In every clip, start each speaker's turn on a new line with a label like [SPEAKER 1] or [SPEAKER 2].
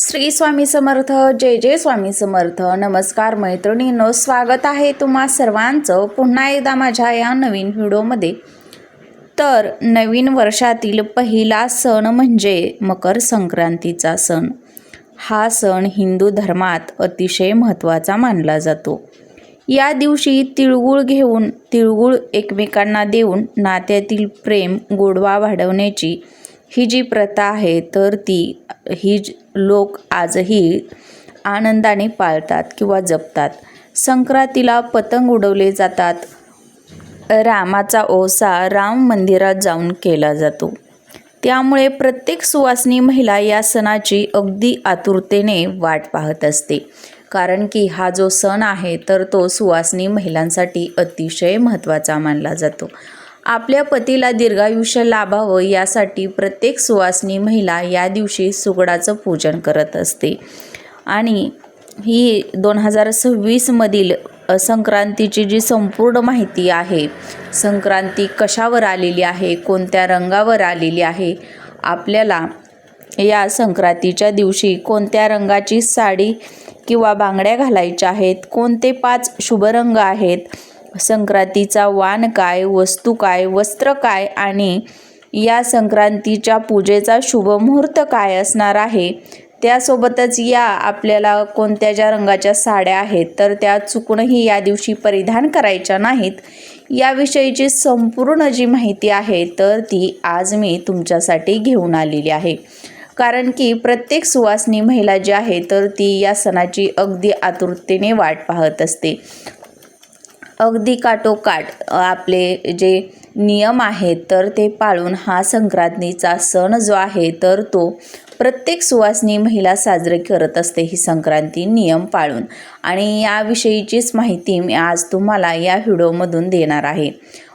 [SPEAKER 1] श्री स्वामी समर्थ जय जय स्वामी समर्थ. नमस्कार मैत्रिणींनो स्वागत आहे तुम्हा सर्वांचं पुन्हा एकदा माझ्या या नवीन व्हिडिओमध्ये. तर नवीन वर्षातील पहिला सण म्हणजे मकर संक्रांतीचा सण. हा सण हिंदू धर्मात अतिशय महत्त्वाचा मानला जातो. या दिवशी तिळगुळ घेऊन तिळगुळ एकमेकांना देऊन नात्यातील प्रेम गोडवा वाढवण्याची ही जी प्रथा आहे तर ती ही लोक आजही आनंदाने पाळतात किंवा जपतात. संक्रांतीला पतंग उडवले जातात. रामाचा ओसा राम मंदिरात जाऊन केला जातो. त्यामुळे प्रत्येक सुवासनी महिला या सणाची अगदी आतुरतेने वाट पाहत असते. कारण की हा जो सण आहे तर तो सुवासनी महिलांसाठी अतिशय महत्त्वाचा मानला जातो. आपल्या पतीला दीर्घायुष्य लाभावं यासाठी प्रत्येक सुवासनी महिला या दिवशी सुगडाचं पूजन करत असते. आणि ही दोन हजार सव्वीसमधील संक्रांतीची जी संपूर्ण माहिती आहे संक्रांती कशावर आलेली आहे कोणत्या रंगावर आलेली आहे आपल्याला या संक्रांतीच्या दिवशी कोणत्या रंगाची साडी किंवा बांगड्या घालायच्या आहेत कोणते पाच शुभ रंग आहेत संक्रांतीचा वाण काय वस्तू काय वस्त्र काय आणि या संक्रांतीच्या पूजेचा शुभ मुहूर्त काय असणार आहे? त्यासोबतच या आपल्याला कोणत्या ज्या रंगाच्या साड्या आहेत तर त्या चुकूनही या दिवशी परिधान करायच्या नाहीत. याविषयीची संपूर्ण जी माहिती आहे तर ती आज मी तुमच्यासाठी घेऊन आलेली आहे. कारण की प्रत्येक सुवासनी महिला जी आहे तर ती या सणाची अगदी आतुरतेने वाट पाहत असते. अगदी काटोकाट आपले जे नियम आहेत तर ते पाळून हा संक्रांतीचा सण जो आहे तर तो प्रत्येक सुवासनी महिला साजरी करत असते ही संक्रांती नियम पाळून. आणि याविषयीचीच माहिती मी आज तुम्हाला या व्हिडिओमधून देणार आहे.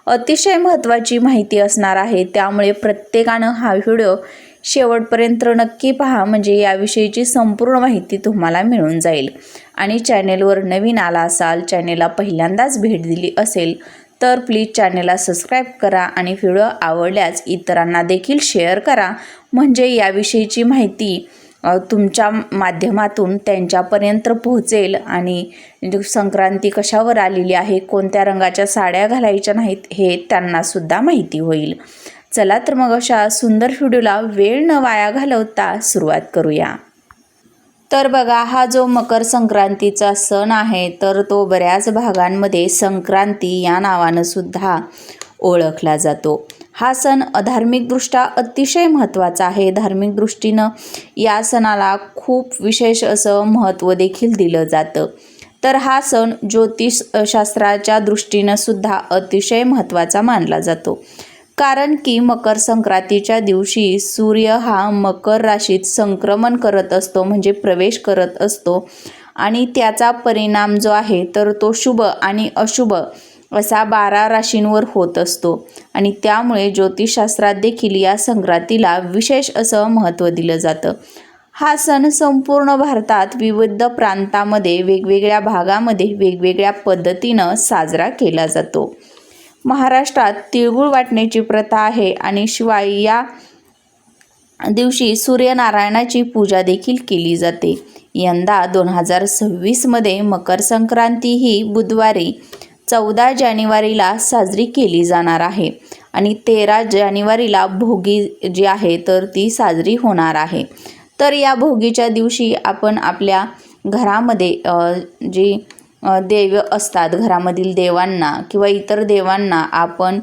[SPEAKER 1] अतिशय महत्त्वाची माहिती असणार आहे त्यामुळे प्रत्येकानं हा व्हिडिओ शेवटपर्यंत नक्की पहा म्हणजे याविषयीची संपूर्ण माहिती तुम्हाला मिळून जाईल. आणि चॅनेलवर नवीन आला असाल चॅनेलला पहिल्यांदाच भेट दिली असेल तर प्लीज चॅनेलला सबस्क्राईब करा आणि व्हिडिओ आवडल्यास इतरांना देखील शेअर करा. म्हणजे याविषयीची माहिती तुमच्या माध्यमातून त्यांच्यापर्यंत पोहोचेल आणि संक्रांती कशावर आलेली आहे कोणत्या रंगाच्या साड्या घालायच्या नाहीत हे त्यांनासुद्धा माहिती होईल. चला तर मग अशा सुंदर व्हिडिओला वेळ न वाया घालवता सुरुवात करूया. तर बघा हा जो मकर संक्रांतीचा सण आहे तर तो बऱ्याच भागांमध्ये संक्रांती या नावानं सुद्धा ओळखला जातो. हा सण धार्मिकदृष्ट्या अतिशय महत्त्वाचा आहे. धार्मिक दृष्टीनं या सणाला खूप विशेष असं महत्त्व देखील दिलं जातं. तर हा सण ज्योतिष शास्त्राच्या दृष्टीनं सुद्धा अतिशय महत्त्वाचा मानला जातो. कारण की मकर संक्रांतीच्या दिवशी सूर्य हा मकर राशीत संक्रमण करत असतो म्हणजे प्रवेश करत असतो. आणि त्याचा परिणाम जो आहे तर तो शुभ आणि अशुभ असा बारा राशींवर होत असतो. आणि त्यामुळे ज्योतिषशास्त्रात देखील या संक्रांतीला विशेष असं महत्त्व दिलं जातं. हा सण संपूर्ण भारतात विविध प्रांतामध्ये वेगवेगळ्या भागामध्ये वेगवेगळ्या पद्धतीनं साजरा केला जातो. महाराष्ट्रात तिळगुळ वाटण्याची प्रथा आहे आणि शिवाय या दिवशी सूर्यनारायणाची पूजा देखील केली जाते. यंदा दोन हजार सव्वीसमध्ये मकर संक्रांती ही बुधवारी चौदा जानेवारीला साजरी केली जाणार आहे आणि तेरा जानेवारीला भोगी जी आहे तर ती साजरी होणार आहे. तर या भोगीच्या दिवशी आपण आपल्या घरामध्ये जी देव असतात घरामधील देवांना किंवा इतर देवांना आपण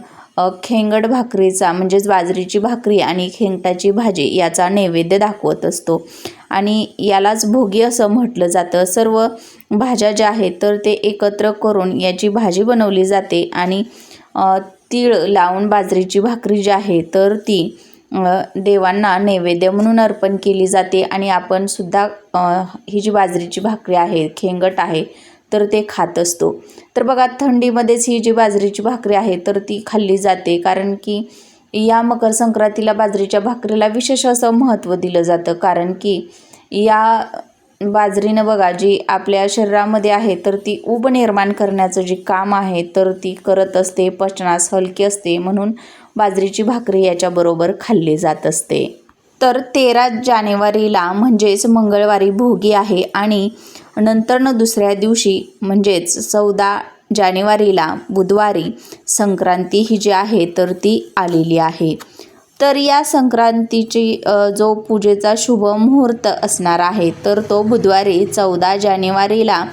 [SPEAKER 1] खेंगड भाकरीचा म्हणजेच बाजरीची भाकरी आणि खेंगटाची भाजी याचा नैवेद्य दाखवत असतो. आणि यालाच भोगी असं म्हटलं जातं. सर्व भाज्या ज्या आहेत तर ते एकत्र करून याची भाजी बनवली जाते आणि तीळ लावून बाजरीची भाकरी जी आहे तर ती देवांना नैवेद्य म्हणून अर्पण केली जाते. आणि आपण सुद्धा ही जी बाजरीची भाकरी आहे खेंगट आहे तर ते खात असतो. तर बघा थंडीमध्येच ही जी बाजरीची भाकरी आहे तर ती खाल्ली जाते. कारण की या मकर संक्रांतीला बाजरीच्या भाकरीला विशेष असं महत्त्व दिलं जातं. कारण की या बाजरीनं बघा जी आपल्या शरीरामध्ये आहे तर ती उब निर्माण करण्याचं जे काम आहे तर ती करत असते पचनास हलकी असते. म्हणून बाजरीची भाकरी याच्याबरोबर खाल्ली जात असते. तर तेरा जानेवारीला म्हणजेच मंगळवारी भोगी आहे आणि नंतरनं दुसऱ्या दिवशी म्हणजेच चौदा जानेवारीला बुधवारी संक्रांती ही जी आहे तर ती आलेली आहे. तर या संक्रांतीची जो पूजेचा शुभ मुहूर्त असणार आहे तर तो बुधवारी चौदा जानेवारीला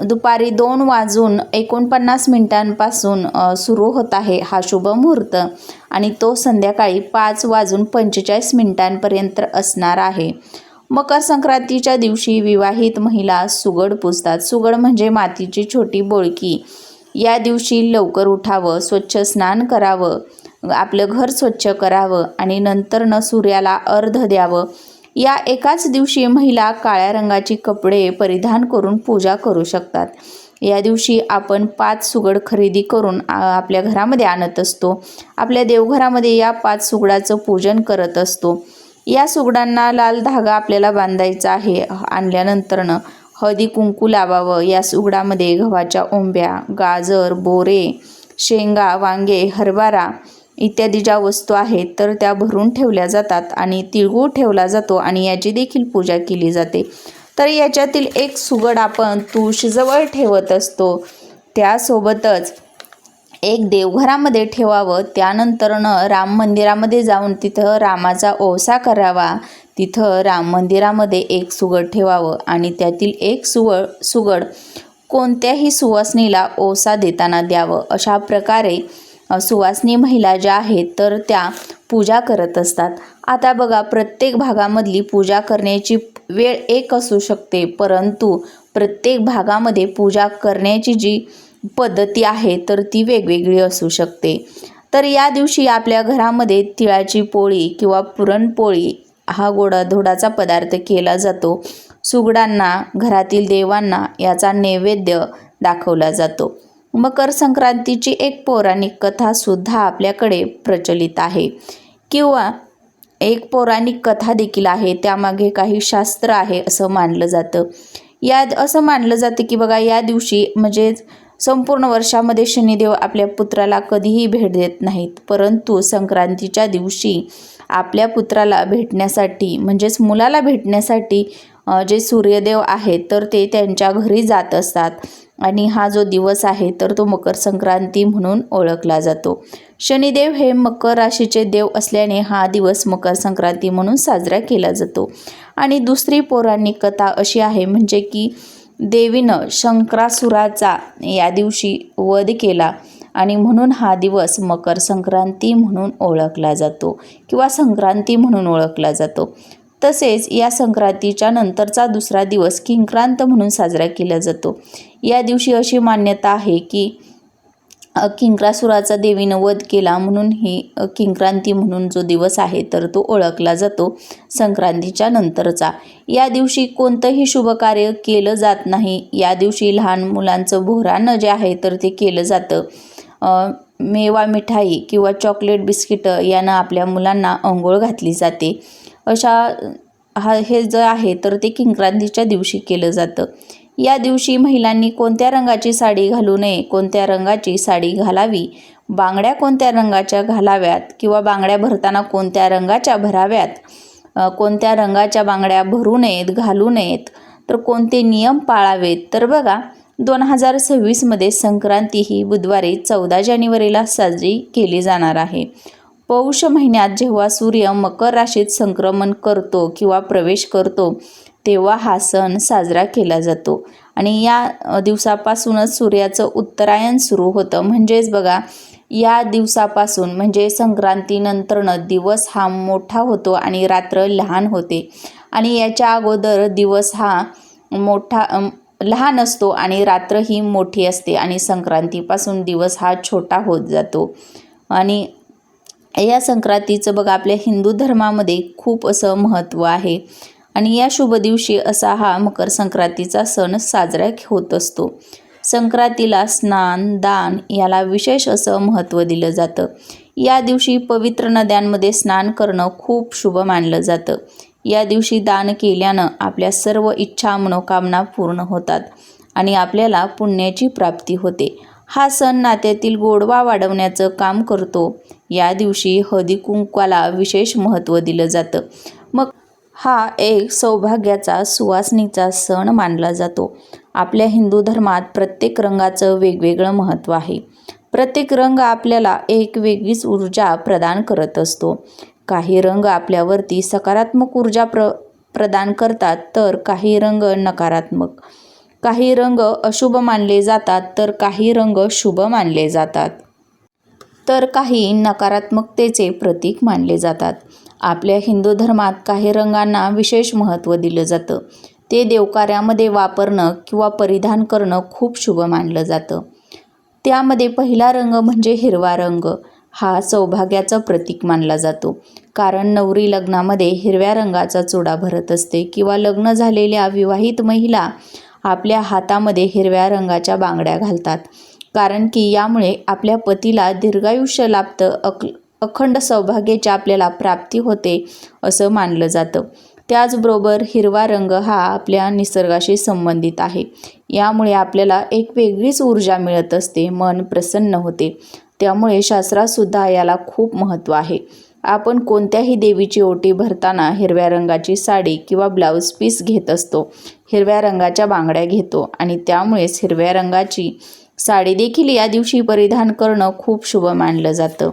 [SPEAKER 1] दुपारी दोन वाजून एकोणपन्नास मिनिटांपासून सुरू होत आहे हा शुभ मुहूर्त. आणि तो संध्याकाळी पाच वाजून पंचेचाळीस मिनिटांपर्यंत असणार आहे. मकर संक्रांतीच्या दिवशी विवाहित महिला सुगड पुजतात. सुगड म्हणजे मातीची छोटी बोळकी. या दिवशी लवकर उठावं स्वच्छ स्नान करावं आपलं घर स्वच्छ करावं आणि नंतरनं सूर्याला अर्ध द्यावं. या एकाच दिवशी महिला काळ्या रंगाची कपडे परिधान करून पूजा करू शकतात. या दिवशी आपण पाच सुगड खरेदी करून आपल्या घरामध्ये आणत असतो. आपल्या देवघरामध्ये या पाच सुगडाचं पूजन करत असतो. या सुगडांना लाल धागा आपल्याला बांधायचा आहे. आणल्यानंतरनं हळदी कुंकू लावावं. या सुगडामध्ये गव्हाच्या ओंब्या गाजर बोरे शेंगा वांगे हरभरा इत्यादी ज्या वस्तू आहेत तर त्या भरून ठेवल्या जातात आणि तिळगूळ ठेवला जातो आणि याची देखील पूजा केली जाते. तर याच्यातील एक सुगड आपण तुळशीजवळ ठेवत असतो. त्यासोबतच एक देवघरामध्ये ठेवावं त्यानंतरनं राम मंदिरामध्ये जाऊन तिथं रामाचा ओसा करावा. तिथं राम मंदिरामध्ये एक सुगड ठेवावं आणि त्यातील एक सुवळ सुगड कोणत्याही सुवासनीला ओसा देताना द्यावं. अशा प्रकारे सुवासनी महिला ज्या आहेत तर त्या पूजा करत असतात. आता बघा प्रत्येक भागामधली पूजा करण्याची वेळ एक असू शकते परंतु प्रत्येक भागामध्ये पूजा करण्याची जी पद्धती आहे तर ती वेगवेगळी असू शकते. तर या दिवशी आपल्या घरामध्ये तिळाची पोळी किंवा पुरणपोळी हा गोडाधोडाचा पदार्थ केला जातो. सुगडांना घरातील देवांना याचा नैवेद्य दाखवला जातो. मकर संक्रांतीची एक पौराणिक कथासुद्धा आपल्याकडे प्रचलित आहे. किंवा एक पौराणिक कथा देखील आहे त्यामागे काही शास्त्र आहे असं मानलं जातं. या असं मानलं जातं की बघा या दिवशी म्हणजेच संपूर्ण वर्षामध्ये शनिदेव आपल्या पुत्राला कधीही भेट देत नाहीत. परंतु संक्रांतीच्या दिवशी आपल्या पुत्राला भेटण्यासाठी म्हणजेच मुलाला भेटण्यासाठी जे सूर्यदेव आहेत तर ते त्यांच्या घरी जात असतात. आणि हा जो दिवस आहे तर तो मकर संक्रांती म्हणून ओळखला जातो. शनिदेव हे मकर राशीचे देव असल्याने हा दिवस मकर संक्रांती म्हणून साजरा केला जातो. आणि दुसरी पौराणिक कथा अशी आहे म्हणजे की देवीनं शंकरासुराचा या दिवशी वध केला आणि म्हणून हा दिवस मकर संक्रांती म्हणून ओळखला जातो किंवा संक्रांती म्हणून ओळखला जातो. तसेच या संक्रांतीच्या नंतरचा दुसरा दिवस किंक्रांत म्हणून साजरा केला जातो. या दिवशी अशी मान्यता आहे की किंक्रासुराचा देवीनं वध केला म्हणून ही किंक्रांती म्हणून जो दिवस आहे तर तो ओळखला जातो संक्रांतीच्या नंतरचा. या दिवशी कोणतंही शुभ कार्य केलं जात नाही. या दिवशी लहान मुलांचं भोरानं जे आहे तर ते केलं जातं. मेवा मिठाई किंवा चॉकलेट बिस्किटं यानं आपल्या मुलांना अंघोळ घातली जाते. अशा हा हे जे आहे तर ते किंक्रांतीच्या दिवशी केलं जातं. या दिवशी महिलांनी कोणत्या रंगाची साडी घालू नये कोणत्या रंगाची साडी घालावी? बांगड्या कोणत्या रंगाच्या घालाव्यात किंवा बांगड्या भरताना कोणत्या रंगाच्या भराव्यात? कोणत्या रंगाच्या बांगड्या भरू नयेत घालू नयेत? तर कोणते नियम पाळावेत? तर बघा दोन हजार सव्वीसमध्ये संक्रांती ही बुधवारी चौदा जानेवारीला साजरी केली जाणार आहे. पौष महिन्यात जेव्हा सूर्य मकर राशीत संक्रमण करतो किंवा प्रवेश करतो तेव्हा हा सण साजरा केला जातो. आणि या दिवसापासूनच सूर्याचं उत्तरायण सुरू होतं. म्हणजेच बघा या दिवसापासून म्हणजे संक्रांतीनंतरनं दिवस हा मोठा होतो आणि रात्र लहान होते. आणि याच्या अगोदर दिवस हा मोठा लहान असतो आणि रात्र ही मोठी असते आणि संक्रांतीपासून दिवस हा छोटा होत जातो. आणि या संक्रांतीचं बघा आपल्या हिंदू धर्मामध्ये खूप असं महत्त्व आहे. आणि या शुभ दिवशी असा हा मकर संक्रांतीचा सण साजरा होत असतो. संक्रांतीला स्नान दान याला विशेष असं महत्त्व दिलं जातं. या दिवशी पवित्र नद्यांमध्ये स्नान करणं खूप शुभ मानलं जातं. या दिवशी दान केल्यानं आपल्या सर्व इच्छा मनोकामना पूर्ण होतात आणि आपल्याला पुण्याची प्राप्ती होते. हा सण नात्यातील गोडवा वाढवण्याचं काम करतो. या दिवशी हळदी कुंकवाला विशेष महत्त्व दिलं जातं. मग हा एक सौभाग्याचा सुवासनीचा सण मानला जातो. आपल्या हिंदू धर्मात प्रत्येक रंगाचं वेगवेगळं महत्त्व आहे. प्रत्येक रंग आपल्याला एक वेगळीच ऊर्जा प्रदान करत असतो. काही रंग आपल्यावरती सकारात्मक ऊर्जा प्र प्रदान करतात तर काही रंग नकारात्मक. काही रंग अशुभ मानले जातात तर काही रंग शुभ मानले जातात. तर काही नकारात्मकतेचे प्रतीक मानले जातात. आपल्या हिंदू धर्मात काही रंगांना विशेष महत्त्व दिलं जातं. ते देवकार्यामध्ये वापरणं किंवा परिधान करणं खूप शुभ मानलं जातं. त्यामध्ये पहिला रंग म्हणजे हिरवा रंग. हा सौभाग्याचं प्रतीक मानला जातो. कारण नवरी लग्नामध्ये हिरव्या रंगाचा चुडा भरत असते किंवा लग्न झालेल्या विवाहित महिला आपल्या हातामध्ये हिरव्या रंगाच्या बांगड्या घालतात. कारण की यामुळे आपल्या पतीला दीर्घायुष्य लाभतं अक अखंड सौभाग्याची आपल्याला प्राप्ती होते असं मानलं जातं. त्याचबरोबर हिरवा रंग हा आपल्या निसर्गाशी संबंधित आहे. यामुळे आपल्याला एक वेगळीच ऊर्जा मिळत असते मन प्रसन्न होते. त्यामुळे शास्त्रातसुद्धा याला खूप महत्त्व आहे. आपण कोणत्याही देवीची ओटी भरताना हिरव्या रंगाची साडी किंवा ब्लाऊज पीस घेत असतो. हिरव्या रंगाच्या बांगड्या घेतो आणि त्यामुळेच हिरव्या रंगाची साडी देखील या दिवशी परिधान करणं खूप शुभ मानलं जातं.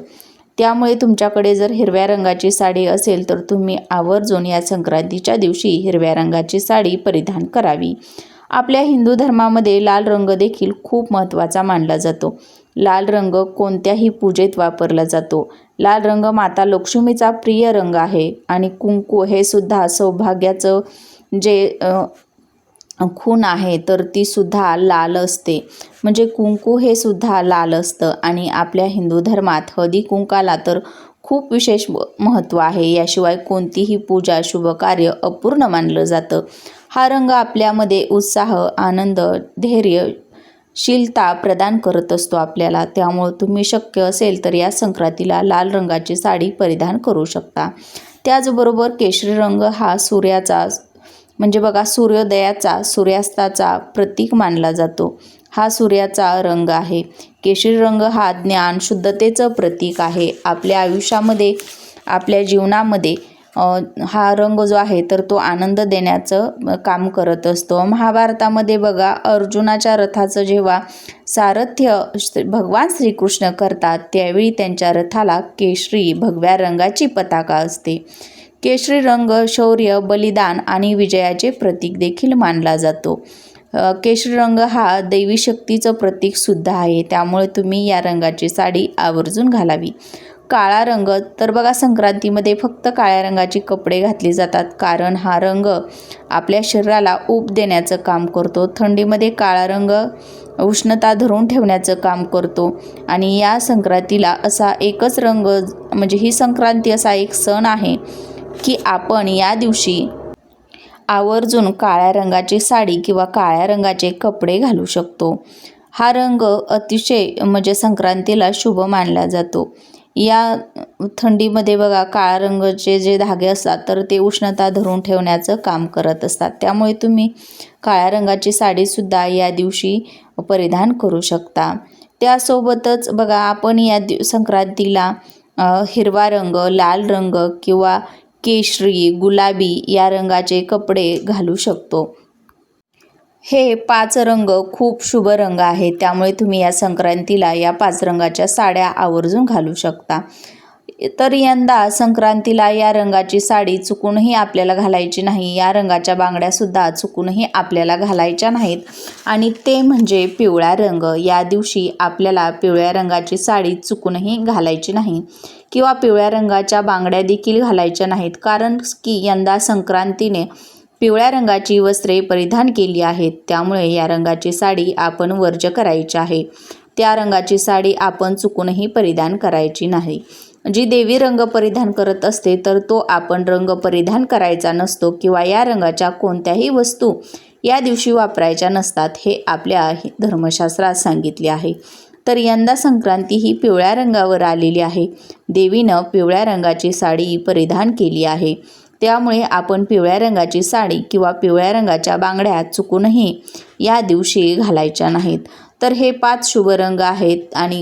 [SPEAKER 1] त्यामुळे तुमच्याकडे जर हिरव्या रंगाची साडी असेल तर तुम्ही आवर्जून या संक्रांतीच्या दिवशी हिरव्या रंगाची साडी परिधान करावी. आपल्या हिंदू धर्मामध्ये लाल रंग देखील खूप महत्त्वाचा मानला जातो. लाल रंग कोणत्याही पूजेत वापरला जातो. लाल रंग माता लक्ष्मीचा प्रिय रंग आहे आणि कुंकू हे सुद्धा सौभाग्याचं जे खून आहे तर ती सुद्धा लाल असते. म्हणजे कुंकू हे सुद्धा लाल असतं. आणि आपल्या हिंदू धर्मात हळदी कुंकाला तर खूप विशेष महत्त्व आहे. याशिवाय कोणतीही पूजा शुभ कार्य अपूर्ण मानलं जातं. हा रंग आपल्यामध्ये उत्साह आनंद धैर्य शीलता प्रदान करत असतो आपल्याला. त्यामुळं तुम्ही शक्य असेल तर या संक्रांतीला लाल रंगाची साडी परिधान करू शकता. त्याचबरोबर केशरी रंग हा सूर्याचा म्हणजे बघा सूर्योदयाचा सूर्यास्ताचा प्रतीक मानला जातो. हा सूर्याचा रंग आहे. केशरी रंग हा ज्ञान शुद्धतेचं प्रतीक आहे. आपल्या आयुष्यामध्ये आपल्या जीवनामध्ये हा रंग जो आहे तर तो आनंद देण्याचं काम करत असतो. महाभारतामध्ये बघा अर्जुनाच्या रथाचं जेव्हा सारथ्य भगवान श्रीकृष्ण करतात त्यावेळी त्यांच्या रथाला केशरी भगव्या रंगाची पताका असते. केशरी रंग शौर्य बलिदान आणि विजयाचे प्रतीक देखील मानला जातो. केशरी रंग हा दैवी शक्तीचं प्रतीकसुद्धा आहे. त्यामुळे तुम्ही या रंगाची साडी आवर्जून घालावी. काळा रंग तर बघा संक्रांतीमध्ये फक्त काळ्या रंगाची कपडे घातले जातात. कारण हा रंग आपल्या शरीराला ऊब देण्याचं काम करतो. थंडीमध्ये काळा रंग उष्णता धरून ठेवण्याचं काम करतो. आणि या संक्रांतीला असा एकच रंग म्हणजे ही संक्रांती असा एक सण आहे. की आपण या दिवशी आवर्जून काळ्या रंगाची साडी किंवा काळ्या रंगाचे कपडे घालू शकतो. हा रंग अतिशय म्हणजे संक्रांतीला शुभ मानला जातो. या थंडीमध्ये बघा काळ्या रंगाचे जे धागे असतात तर ते उष्णता धरून ठेवण्याचं काम करत असतात. त्यामुळे तुम्ही काळ्या रंगाची साडीसुद्धा या दिवशी परिधान करू शकता. त्यासोबतच बघा आपण या दिव संक्रांतीला हिरवा रंग लाल रंग किंवा केशरी गुलाबी या रंगाचे कपडे घालू शकतो. हे पाच रंग खूप शुभ रंग आहेत त्यामुळे तुम्ही या संक्रांतीला या पाच रंगाच्या साड्या आवर्जून घालू शकता. तर यंदा संक्रांतीला या रंगाची साडी चुकूनही आपल्याला घालायची नाही. या रंगाच्या बांगड्यासुद्धा चुकूनही आपल्याला घालायच्या नाहीत. आणि ते म्हणजे पिवळा रंग. या दिवशी आपल्याला पिवळ्या रंगाची साडी चुकूनही घालायची नाही किंवा पिवळ्या रंगाच्या बांगड्या देखील घालायच्या नाहीत. कारण की यंदा संक्रांतीने पिवळ्या रंगाची वस्त्रे परिधान केली आहेत. त्यामुळे या रंगाची साडी आपण वर्ज करायची आहे. त्या रंगाची साडी आपण चुकूनही परिधान करायची नाही. जी देवी रंग परिधान करत असते तर तो आपण रंग परिधान करायचा नसतो किंवा या रंगाच्या कोणत्याही वस्तू या दिवशी वापरायच्या नसतात हे आपल्या धर्मशास्त्रात सांगितले आहे. तर यंदा संक्रांती ही पिवळ्या रंगावर आलेली आहे. देवीनं पिवळ्या रंगाची साडी परिधान केली आहे. त्यामुळे आपण पिवळ्या रंगाची साडी किंवा पिवळ्या रंगाच्या बांगड्या चुकूनही या दिवशी घालायच्या नाहीत. तर हे पाच शुभ रंग आहेत आणि